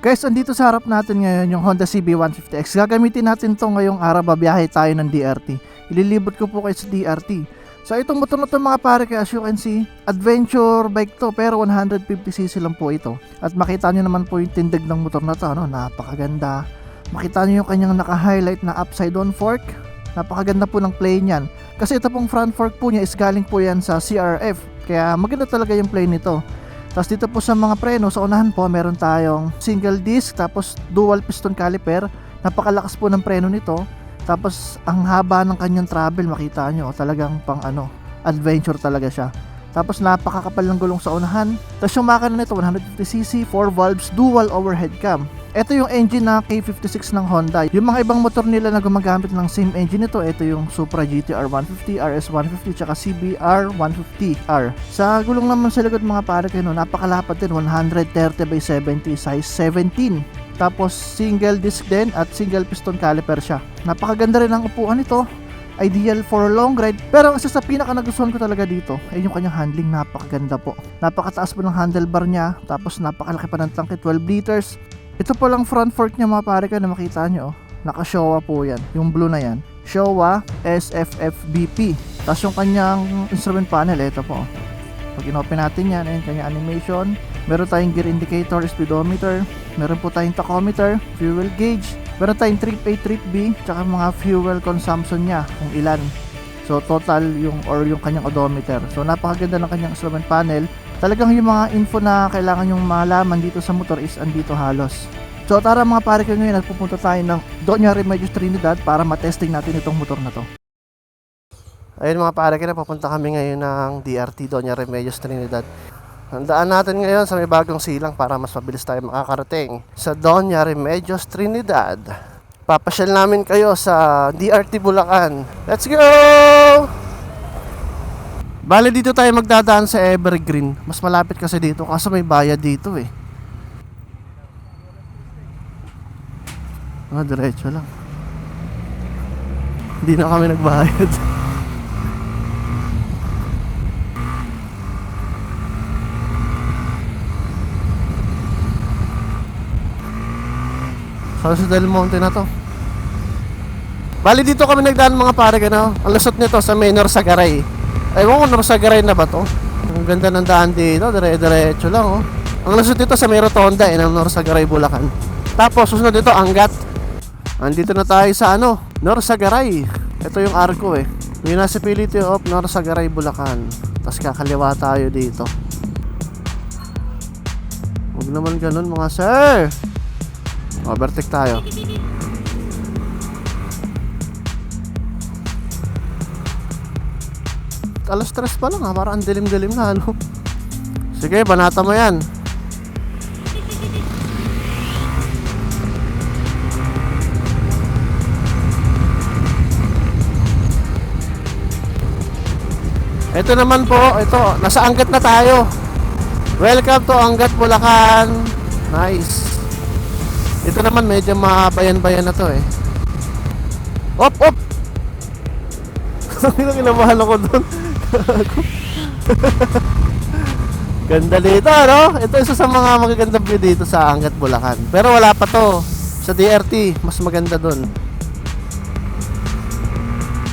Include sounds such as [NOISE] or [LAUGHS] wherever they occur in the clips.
Guys, andito sa harap natin ngayon yung Honda CB150X. Gagamitin natin to ngayong araw babiyahe tayo ng DRT. Ililibot ko po kayo sa DRT. So itong motor na to mga pare kaya as you can see, adventure bike to pero 150cc lang po ito. At makita nyo naman po yung tindig ng motor na to, ano, napakaganda. Makita nyo yung kanyang naka-highlight na upside down fork. Napakaganda po ng play niyan. Kasi ito pong front fork po niya is galing po yan sa CRF. Kaya maganda talaga yung play nito. Tapos dito po sa mga preno, sa unahan po, meron tayong single disc, tapos dual piston caliper. Napakalakas po ng preno nito. Tapos ang haba ng kanyang travel, makita nyo, talagang pang ano, adventure talaga siya. Tapos napakakapal ng gulong sa unahan. Tapos yung makina nito, 150cc, 4 valves, dual overhead cam. Ito yung engine na K56 ng Honda. Yung mga ibang motor nila na gumagamit ng same engine nito, ito yung Supra GTR 150, RS 150, tsaka CBR 150R. Sa gulong naman sa likod mga pare kayo, no, napakalapad din, 130 by 70, size 17. Tapos single disc din at single piston caliper siya. Napakaganda rin ang upuan nito. Ideal for long ride. Pero isa sa pinaka nagustuhan ko talaga dito ay yung kanyang handling napakaganda po. Napakataas po ng handlebar niya. Tapos napakalaki pa ng tangke 12 liters. Ito po lang front fork niya mga pare ka na makita nyo. Oh. Naka-Showa po yan. Yung blue na yan. Showa SFFBP. Tapos yung kanyang instrument panel, ito po. Pag inopen natin yan, ayun kanyang animation. Meron tayong gear indicator, speedometer. Meron po tayong tachometer, fuel gauge. Meron tayong trip A, trip B, tsaka mga fuel consumption niya, kung ilan. So total yung or yung kanyang odometer. So napakaganda ng kanyang instrument panel. Talagang yung mga info na kailangan yung malaman dito sa motor is andito halos. So tara mga pare ko ngayon at pupunta tayo ng Doña Remedios Trinidad para matesting natin itong motor na to. Ayun mga pare ko na papunta kami ngayon ng DRT Doña Remedios Trinidad. Ang daan natin ngayon sa may bagong silang para mas mabilis tayo makakarating sa Doña Remedios Trinidad. Papasyal namin kayo sa DRT Bulacan. Let's go! Bale dito tayo magdadaan sa Evergreen. Mas malapit kasi dito kasi may bayad dito eh. Ah, diretso lang. Hindi na kami nagbayad. [LAUGHS] Sa sa Del Monte na to. Bali dito kami nagdaan mga pare gano. Ang lusot nito sa Menor Sagaray. Ewan ko Nor Sagaray na ba to? Ang ganda ng daan dito, dire-diretso lang oh. Ang lusot dito sa may rotonda eh, ng Nor Sagaray Bulacan. Tapos susunod dito Angat. Andito na tayo sa ano, Nor Sagaray. Ito yung arko eh. Municipality of Nor Sagaray Bulacan. Tapos kakaliwa tayo dito. Huwag naman ganun mga sir. Overtake tayo. Alas stress pa lang ha, parang ang dilim-dilim na ano. Sige, banata mo yan. Ito naman po, ito, nasa Angat na tayo. Welcome to Angat, Bulacan. Nice. Ito naman medyo mabayan-bayan na to eh. Op, op! [LAUGHS] Ang kinabahan ako doon. Ganda dito, no? Ito isa sa mga magagandang view dito sa Angat, Bulacan. Pero wala pa to. Sa DRT, mas maganda doon.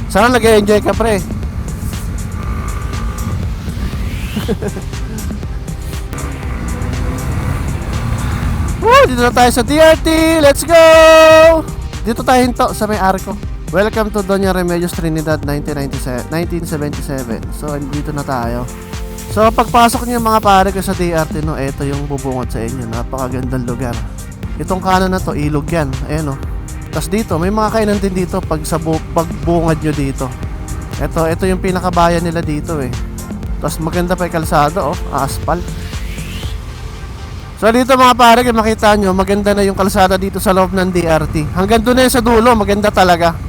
Sana nag-enjoy ka, pre. [LAUGHS] Woo! Dito na tayo sa DRT! Let's go! Dito tayo hinto sa may arko. Welcome to Doña Remedios Trinidad 1997, 1977. So, dito na tayo. So, pagpasok niyo mga pare ko sa DRT, no, ito yung bubungot sa inyo. Napakagandang lugar. Itong kanan na to, ilog yan. Ayan, no. Tapos dito, may mga kainan din dito pag sa bu- pagbungad nyo dito. Ito, ito yung pinakabayan nila dito eh. Tapos maganda pa yung kalsada, oh, asphalt. So dito mga pare, kung makita nyo, maganda na yung kalsada dito sa loob ng DRT. Hanggang doon na sa dulo, maganda talaga.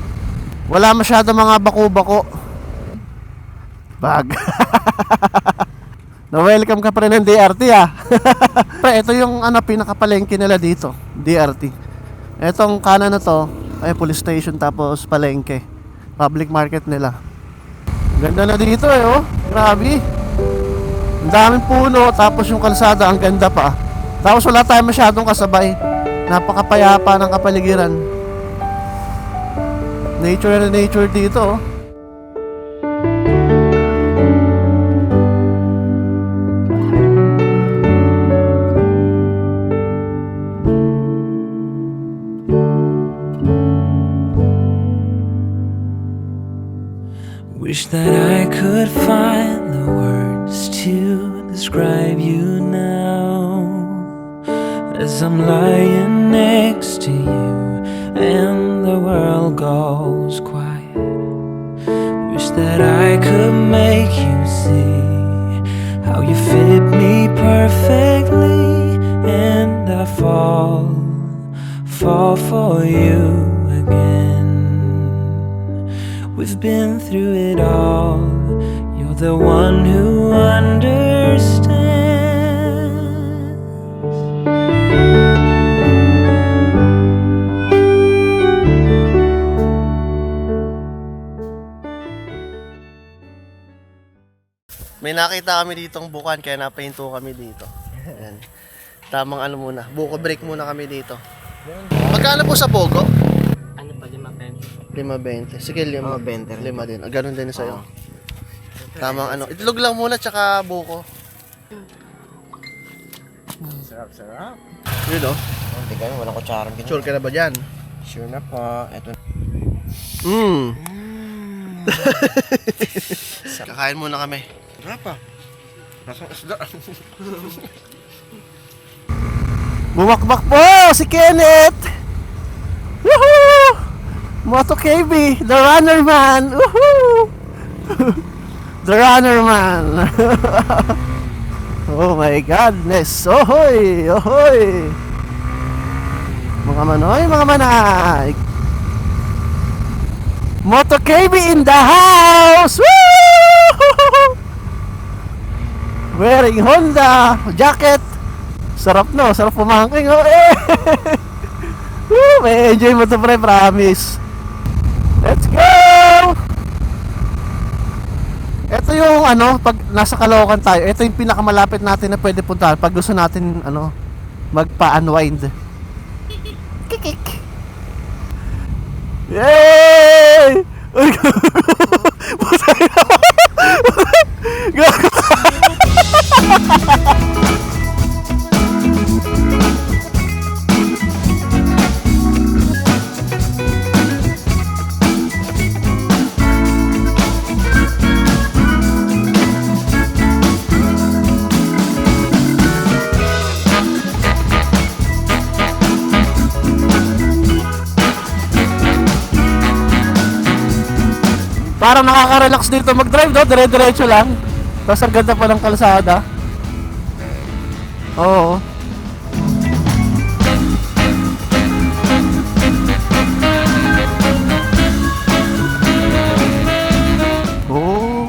Wala masyado mga bako-bako. Bag. [LAUGHS] Na-welcome ka pa rin ng DRT ah. [LAUGHS] Pre, ito yung ano, pinakapalengke nila dito, DRT. Etong kanan na to, ay police station tapos palengke. Public market nila. Ganda na dito eh, oh. Grabe. Ang daming puno, tapos yung kalsada, ang ganda pa. Tapos wala tayong masyadong kasabay. Napakapayapa ng kapaligiran. Nature na nature dito. oh. Goes quiet. Wish that I could make you see how you fit me perfectly and I fall, fall for you again. We've been through it all. You're the one who understands. Nakita kami ditong bukan kaya napahinto kami dito. Ayan. Tamang ano muna. Buko break muna kami dito. Magkano po sa Pogo? Ano pa, lima pen? 5.20. Sige, lima. Oo, 20 rin. Lima din. Ah, ganun din sa'yo. Tamang ano. Itlog lang muna tsaka buko. Sarap, sarap. Yun o. Oh, hindi kami, walang kutsarang ganyan. Sure ka na ba dyan? Sure na po. Ito. Mmm. [LAUGHS] Kakain muna kami. Sarap pa. Nasang isda. [LAUGHS] Bumakbak po si Kenneth! Woohoo! Moto KB, the runner man! Woohoo! [LAUGHS] the runner man! [LAUGHS] oh my godness! Ohoy! Ohoy! Mga manoy, mga manay! Moto KB in the house! Woo! Wearing Honda jacket Sarap no, sarap pumangking oh. Eh. [LAUGHS] Woo, may enjoy mo to pre, promise. Let's go! Ito yung ano, pag nasa Caloocan tayo, ito yung pinakamalapit natin na pwede puntahan pag gusto natin ano, magpa-unwind. Kikik. Yay! [LAUGHS] Uy, Putay na. Gago. Parang nakaka-relax dito mag-drive, no? Dire-diretso lang. Tapos ang ganda pa ng kalsada. Oo. Oh.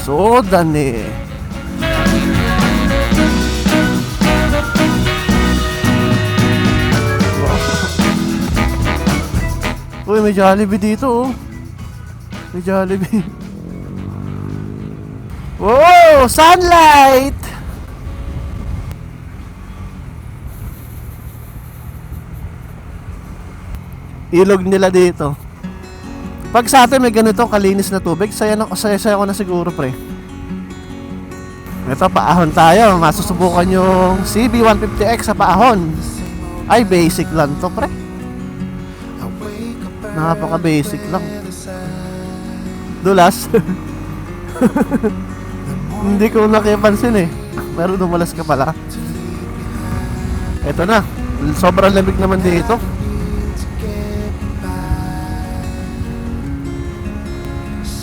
So, dani. Uy, may Jollibee dito oh. [LAUGHS] Sunlight! Ilog nila dito. Pag sa atin may ganito kalinis na tubig, saya na saya, saya ko na siguro pre. Ito paahon tayo, masusubukan yung CB150X sa paahon. Ay basic lang to pre. Napaka basic lang. Dulas. [LAUGHS] Hindi ko nakipansin eh. Pero dumulas ka pala. Ito na. Sobrang lamig naman dito.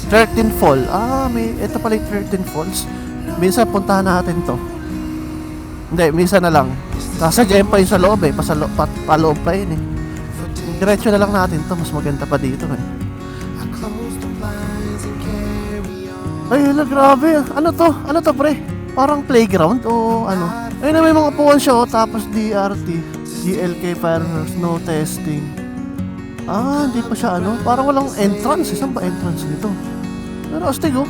Thirteen Fall. Ah, may ito pala yung 13 Falls. Minsan puntahan natin to. Hindi, minsan na lang. Kasadyain pa yun sa loob eh. Pasalo, pa, paloob pa yun eh. Diretso na lang natin to. Mas maganda pa dito eh. Ay, hala, grabe. Ano to? Ano to, pre? Parang playground o ano? Ayun na may mga upuan siya, oh. Tapos DRT. GLK Fireworks, no testing. Ah, hindi pa siya ano. Parang walang entrance. Isang pa entrance nito? Pero astig, oh.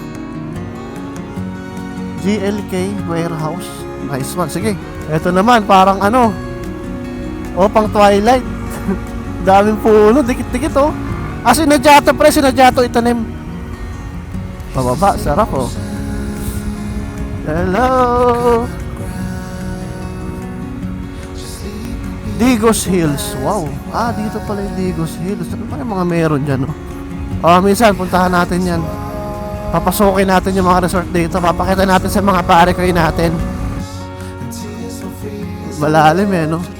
GLK Warehouse. Nice one. Sige. Ito naman, parang ano. O, pang twilight. [LAUGHS] Daming puno, dikit-dikit oh. Ah, sinadya to pre, sinadya to itanim. Pababa, sarap oh. Hello! Digos Hills. Wow. Ah, dito pala yung Digos Hills. Ano pa yung mga meron dyan, no? Oh, minsan, puntahan natin yan. Papasukin natin yung mga resort dito. Papakita natin sa mga pare kayo natin. Malalim eh, no?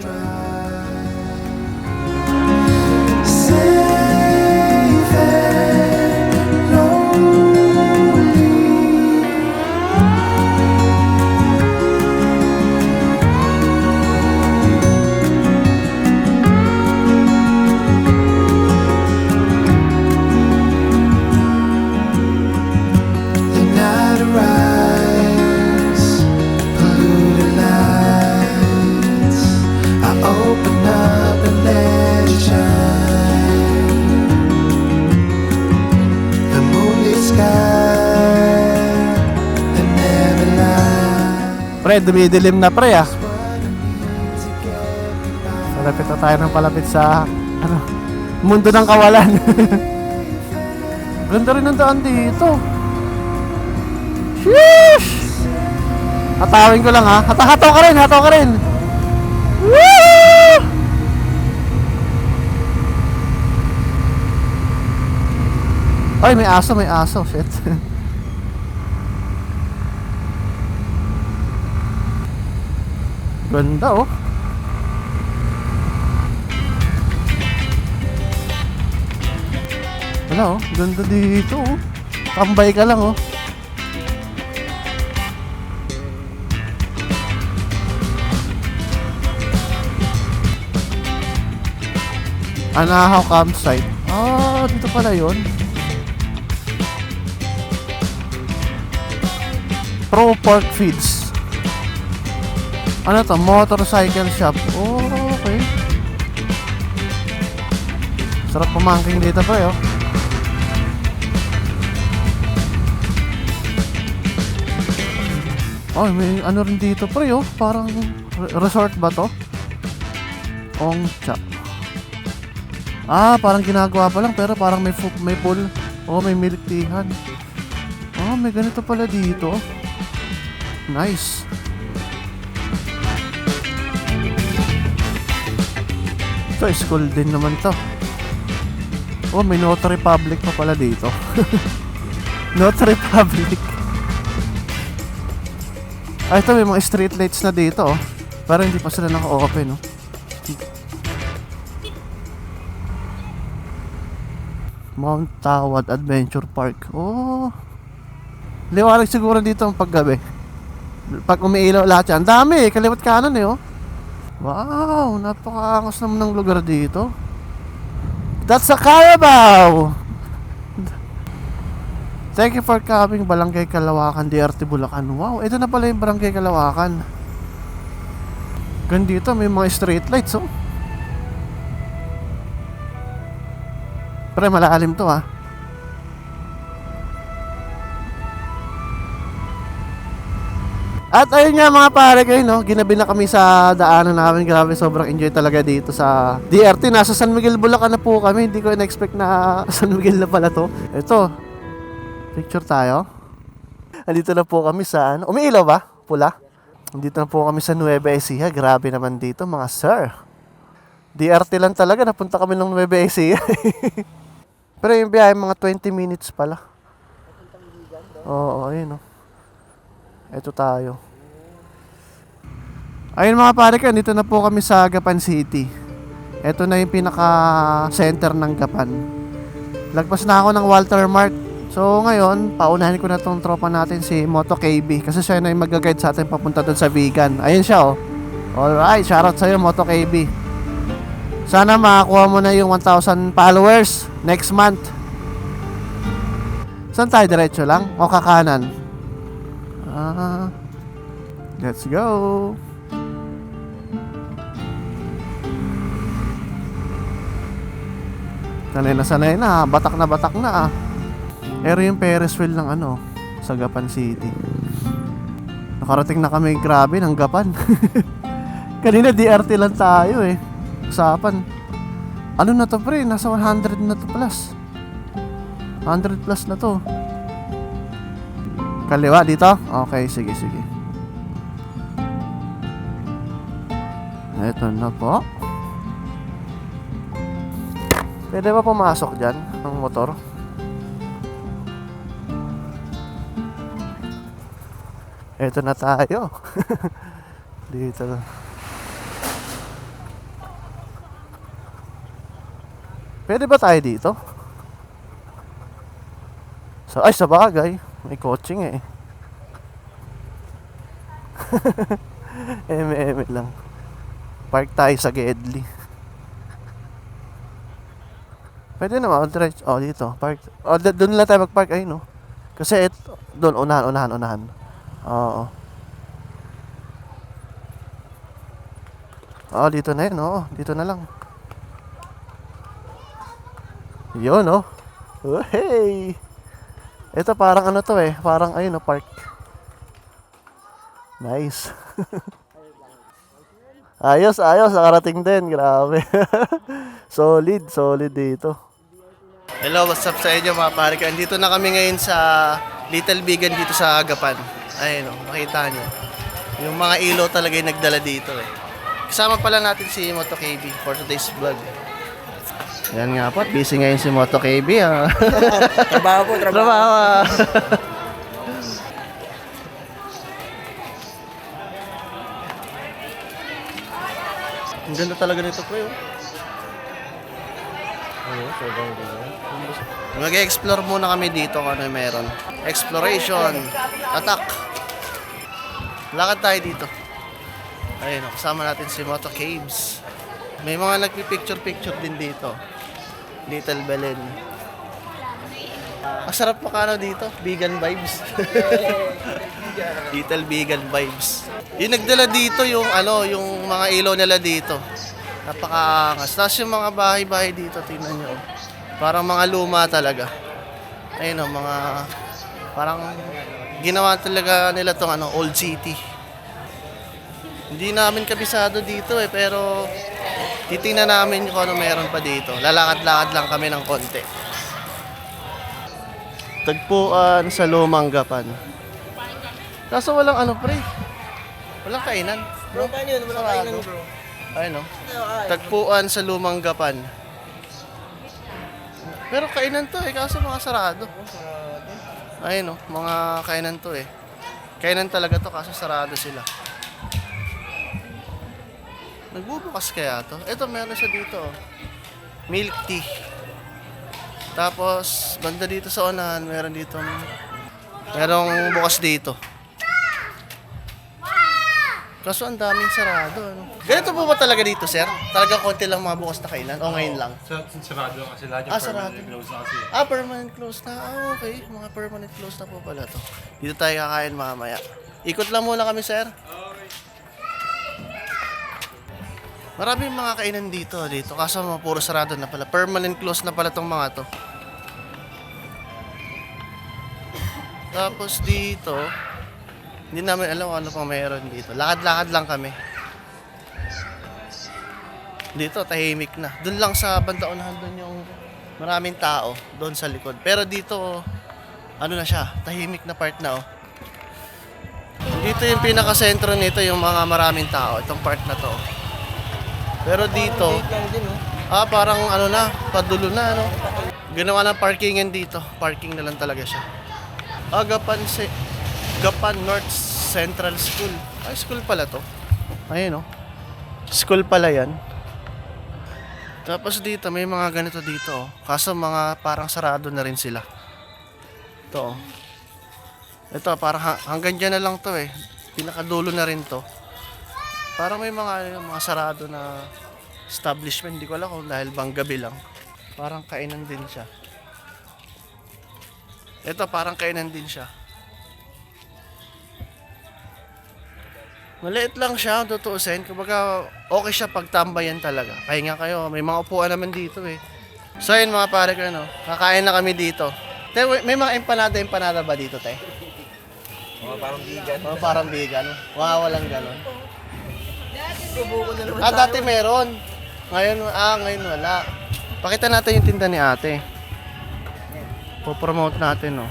Pre, dumidilim na pre ah. Palapit na tayo ng palapit sa ano, mundo ng kawalan. [LAUGHS] Ganda rin ang daan dito. Sheesh! Hatawin ko lang ha. Hata hataw ka rin, hataw ka rin. Woo! Ay, may aso, may aso. Shit. [LAUGHS] Ganda oh. Wala oh, ganda dito oh. Tambay ka lang oh. Anahaw campsite. Ah, dito pala yon. Pro Pork Feeds. Ano to? Motorcycle shop. Oh, okay. Sarap pumangking dito pa oh. Oh, may ano rin dito pre oh. Parang re- resort ba to? Ongcha. Ah, parang ginagawa pa lang pero parang may may pool. Oh, may milk teahan. Oh, may ganito pala dito. Nice. Ito, school din naman to. Oh, may Notary Public pa pala dito. [LAUGHS] Notary Public. Ah, ito may mga street lights na dito, oh. Pero hindi pa sila naka-open, oh. Mount Tawad Adventure Park. Oh. Liwanag siguro dito ang paggabi. Pag umiilaw lahat yan. Ang dami eh. Kaliwat kanan eh, oh. Wow, napakaangas naman ng lugar dito. That's a Carabao! Thank you for coming, Barangay Kalawakan, DRT Bulacan. Wow, ito na pala yung Barangay Kalawakan. Gandito, may mga street lights, oh. Pre, malalim to, ah. At ayun nga mga pare kayo, no? Ginabi na kami sa daanan namin. Grabe, sobrang enjoy talaga dito sa DRT. Nasa San Miguel, Bulacan na po kami. Hindi ko na-expect na [LAUGHS] San Miguel na pala to. Ito, picture tayo. Andito na po kami sa, ano? Umiilaw ba? Pula? Andito na po kami sa Nueva Ecija. Grabe naman dito, mga sir. DRT lang talaga. Napunta kami ng Nueva Ecija. [LAUGHS] Pero yung biyahe, mga 20 minutes pala. Oo, ayun, oh. Ito tayo. Ayun mga pare ko, dito na po kami sa Gapan City. Ito na yung pinaka-center ng Gapan. Lagpas na ako ng Walter Mart. So ngayon, paunahin ko na tong tropa natin si Moto KB kasi siya na yung mag-guide sa atin papunta doon sa vegan. Ayun siya oh. Alright, shoutout sa'yo Moto KB. Sana makakuha mo na yung 1,000 followers next month. Saan tayo? Diretso lang? O kakanan? Ah, let's go. Sanay na sanay na, batak na batak na ah. Pero yung Ferris wheel ng ano, sa Gapan City. Nakarating na kami grabe ng Gapan. [LAUGHS] Kanina DRT lang tayo eh. Usapan. Ano na to pre? Nasa 100 na to plus. 100 plus na to. Kaliwa dito? Okay, sige, sige. Ito na po. Pwede ba pumasok dyan ng motor? Ito na tayo. [LAUGHS] Dito. Pwede ba tayo dito? So, ay, sa bagay. May coaching eh. [LAUGHS] eme-eme lang. Park tayo sa Gedli. Pwede naman, diretso. Oh, dito. Park. Oh, doon lang tayo mag-park. Ay, no? Kasi ito, doon, unahan, unahan, unahan. Oo. Oo, dito na yun, oo. Dito na lang. Yun, oh. Oh, hey! Ito parang ano to eh. Parang ayun, oh, park. Nice. [LAUGHS] ayos, ayos. Nakarating din. Grabe. [LAUGHS] solid, solid dito. Hello, what's up sa inyo mga pare? Andito na kami ngayon sa Little Bigan dito sa Agapan. Ayun o, makita nyo. Yung mga ilaw talaga yung nagdala dito eh. Kasama pala natin si Moto KB for today's vlog. Yan nga po, busy ngayon si Moto KB ah. [LAUGHS] Trabaho po, trabaho. Trabaho ah. [LAUGHS] Ang ganda talaga nito pre oh. Mag-explore muna kami dito kung ano yung meron. Exploration. Attack. Lakad tayo dito. Ayun, oh, kasama natin si Moto Caves. May mga nagpipicture-picture din dito. Little Belen. Masarap makano dito. Vegan vibes. [LAUGHS] Little vegan vibes. Yung nagdala dito yung ano, yung mga ilaw nila dito. Napakaangas. Tapos yung mga bahay-bahay dito, tingnan nyo. Parang mga luma talaga. Ayun o, mga... Parang ginawa talaga nila tong ano, old city. Hindi namin kabisado dito eh, pero titingnan namin kung ano meron pa dito. Lalakad-lakad lang kami ng konti. Tagpuan sa Lumang Gapan. Kaso walang ano pre. Walang kainan. Bro, paano yun? Wala Sarado. kainan, bro. Ayun no. Tagpuan sa Lumang Gapan. Pero kainan to eh, kaso mga sarado. Ayun no, mga kainan to eh. Kainan talaga to kaso sarado sila. Nagbubukas kaya to? Ito meron siya dito. oh. Milk tea. Tapos, banda dito sa unahan, meron dito merong bukas dito. Kaso ang daming sarado. Ano? Ganito po ba talaga dito, sir? Talaga konti lang mga bukas na kailan? O ngayon lang? Sa, sarado kasi lahat yung Ah, sarado. permanent close na kasi. Ah, permanent close na. Ah, okay. Mga permanent close na po pala to. Dito tayo kakain mamaya. Ikot lang muna kami, sir. Maraming mga kainan dito, dito. Kaso mga puro sarado na pala. Permanent close na pala tong mga to. Tapos dito, hindi namin alam ano pang meron dito. Lakad-lakad lang kami. Dito, tahimik na. Doon lang sa banda unahan doon yung maraming tao doon sa likod. Pero dito, ano na siya, tahimik na part na oh. Dito yung pinaka-sentro nito, yung mga maraming tao. Itong part na to. Pero dito, ah parang ano na, padulo na ano. Ginawa ng parkingan dito. Parking na lang talaga siya. Ah, Gapan, se Gapan North Central School. Ay, school pala to. Ayun oh. School pala yan. Tapos dito, may mga ganito dito. Oh. Kaso mga parang sarado na rin sila. Ito oh. Ito, parang ha- hanggang dyan na lang to eh. Pinakadulo na rin to. Parang may mga, ano, mga sarado na establishment. Hindi ko alam kung dahil bang gabi lang. Parang kainan din siya. Ito, parang kainan din siya. Maliit lang siya, tutuusin. Kumbaga, okay siya pagtambayan talaga. Pahinga kayo. May mga upuan naman dito eh. So yun mga pare ko, ano, kakain na kami dito. Te, may mga empanada, empanada ba dito, te? Mga parang vegan. Oh, parang vegan. Wow, walang ganon. Subuko na naman Ah, dati meron. Ngayon, ah, ngayon wala. Pakita natin yung tinda ni ate. Po-promote natin, no.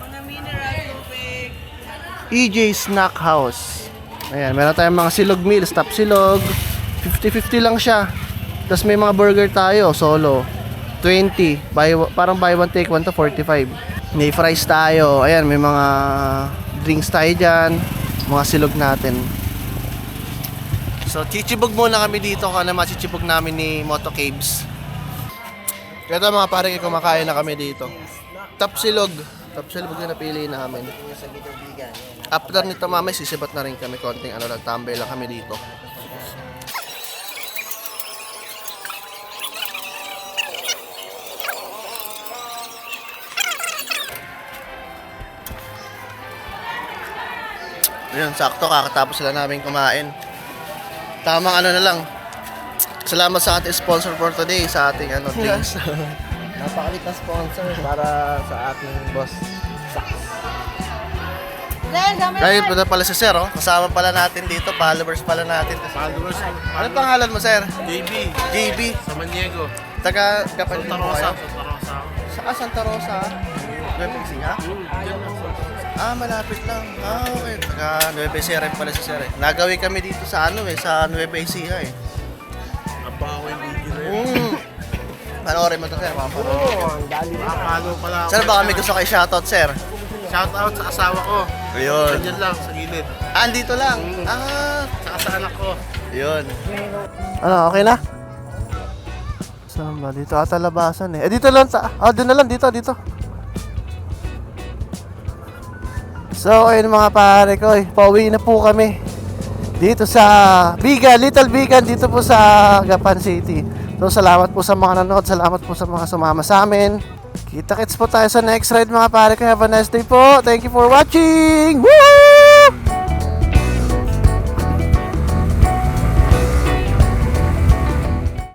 EJ Snack House. Ayan, meron tayong mga silog meals, top silog. 50-50 lang siya. Tapos may mga burger tayo, solo. 20. Buy, parang buy one take one to 45. May fries tayo. Ayan, may mga drinks tayo dyan. Mga silog natin. So, chichibog muna kami dito kung ano machichibog namin ni Moto Caves. Ito mga pare, kumakain na kami dito. Top silog. Top silog yung napili namin. After nito mamay, sisibat na rin kami konting ano lang, tambay lang kami dito. Ayun, sakto kakatapos sila namin kumain. Tamang ano na lang. Salamat sa ating sponsor for today sa ating ano drinks. [LAUGHS] Napakalit na sponsor para sa ating boss. Dahil pala pala si Sir, oh. kasama pala natin dito, followers pala natin. Followers. Ano pangalan mo, Sir? JB, JB. sa Maniego. Taga kapatid Santa mo Rosa. kayo? Santa Rosa. Saka Santa Rosa. Nueva Ecija? Ah, malapit lang. Ah, okay. Taga Nueva Ecija rin pala si Sir eh. Nagawi kami dito sa ano eh, sa Nueva Ecija eh. Napaka ko yung video na yun. Mm. Panoorin mo to, Sir. Mga panoorin. Oo, ang dali na. Nakapalo pala ako. Sir, baka may gusto kay shoutout, Sir. Shout out sa asawa ko. Ayun. Andyan lang, sa gilid. Ah, dito lang. Ah, Saka sa anak ko. Yun. Ano, okay na? Saan ba? Dito ata labasan eh. Eh, dito lang sa... Ah, doon na lang. Dito, dito. So, ayun mga pare ko eh. Pauwi na po kami. Dito sa Bigan, Little Bigan, dito po sa Gapan City. So, salamat po sa mga nanood. Salamat po sa mga sumama sa amin. Kita-kits po tayo sa next ride mga pare ko. Have a nice day po. Thank you for watching. Woo!